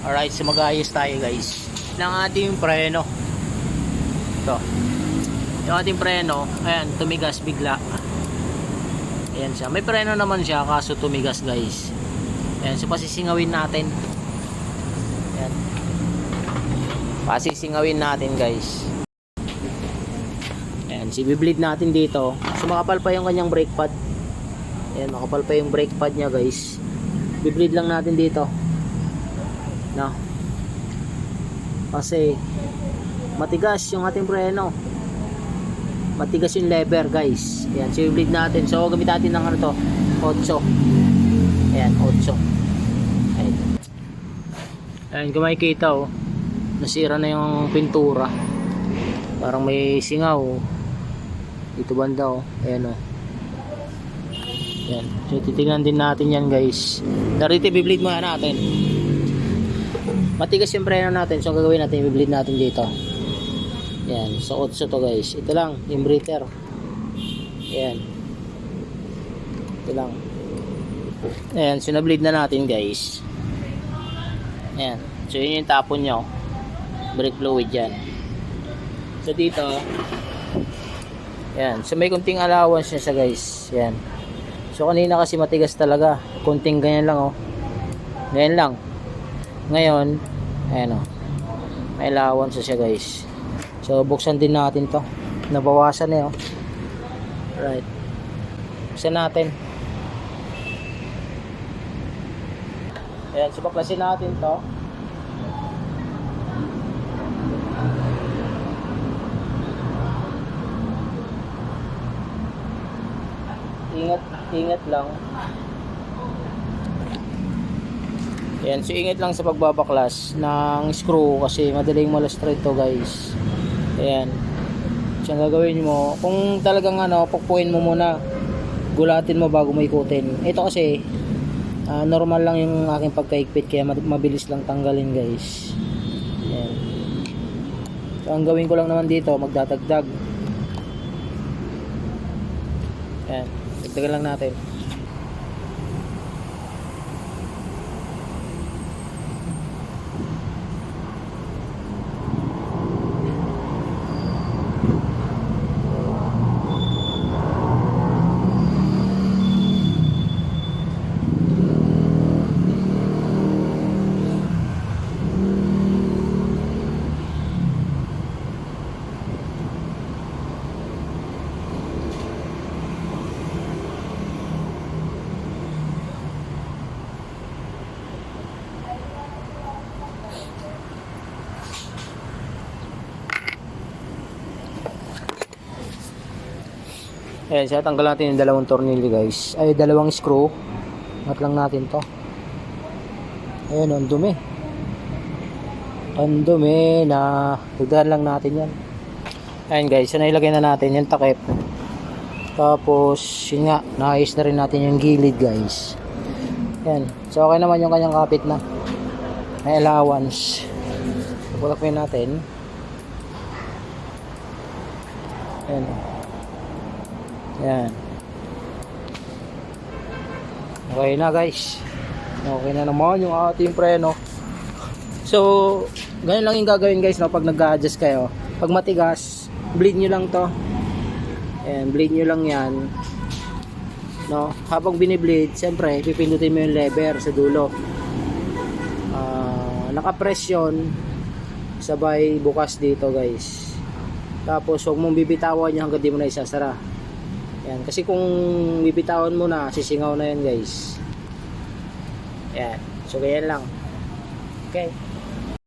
Alright, so mag-ayos tayo guys. Ng ating preno. Ito. Yung ating preno, ayan, tumigas bigla. Ayan siya. May preno naman siya, kaso tumigas guys. Ayan, so pasisingawin natin. Ayan. Pasisingawin natin guys. Ayan, si bleed natin dito. So makapal pa yung kanyang brake pad. Ayan, makapal pa yung brake pad niya guys. Bibleed lang natin dito. No. Kasi matigas yung ating preno. Matigas yung lever guys. Ayan, so i-bleed natin. So gamit natin ng ano to, 8. Ayan, 8. Ayan. Ayan, kung makikita oh, nasira na yung pintura. Parang may singaw. Dito banda oh. Ayan oh. Ayan. So titingnan din natin yan guys. Narito i-bleed muna natin. Matigas yung preno natin. So ang gagawin natin, i-bleed natin dito. Yan, so 8 to guys. Ito lang, yung breather. Yan. Ito lang. Ayan, so na-bleed na natin guys. Ayan. So yun yung tapon nyo. Brake fluid yan. So dito, yan. So may kunting allowance niya siya guys. Yan. So kanina kasi matigas talaga. Kunting ganyan lang oh. Ganyan lang. Ngayon, ayan oh. May allowance siya guys. So buksan din natin to. Nabawasan na eh oh. Right. Buksan natin. Ayan, so natin to. Ingat, ingat lang. Ayan, so ingat lang sa pagbabaklas ng screw kasi madaling malastray to guys. Ayan. So ang gagawin mo, kung talagang ano, pukpuin mo muna, gulatin mo bago mo ikutin. Ito kasi, ah, normal lang yung aking pagkaigpit kaya mabilis lang tanggalin guys. Ayan. So ang gawin ko lang naman dito, magdadagdag. Ayan, dagdagan lang natin. Ayan, siya tanggal natin yung dalawang tornilyo guys. Ay, dalawang screw. At lang natin to. Ayan, ang dumi. Ang dumi na dagdagan lang natin yan. Ayan guys, so nailagay na natin yung takip. Tapos, yun nga, naayos na rin natin yung gilid guys. Ayan, so okay naman yung kanyang kapit na. May allowance. Pulakmin natin. Ayan. Yan. Okay na guys. Okay na naman yung ating preno. So, ganyan lang yung gagawin guys no, pag nag-adjust kayo. Pag matigas, bleed nyo lang to. Ayan, bleed nyo lang yan. No, habang binibleed, siyempre, pipindutin mo yung lever sa dulo. Ah, naka-press yun, sabay bukas dito guys. Tapos, huwag mong bibitawan nyo hanggang di mo na isasara. Yan, kasi kung bibitawan mo na, sisingaw na yan guys. Yan. So, ganyan lang. Okay.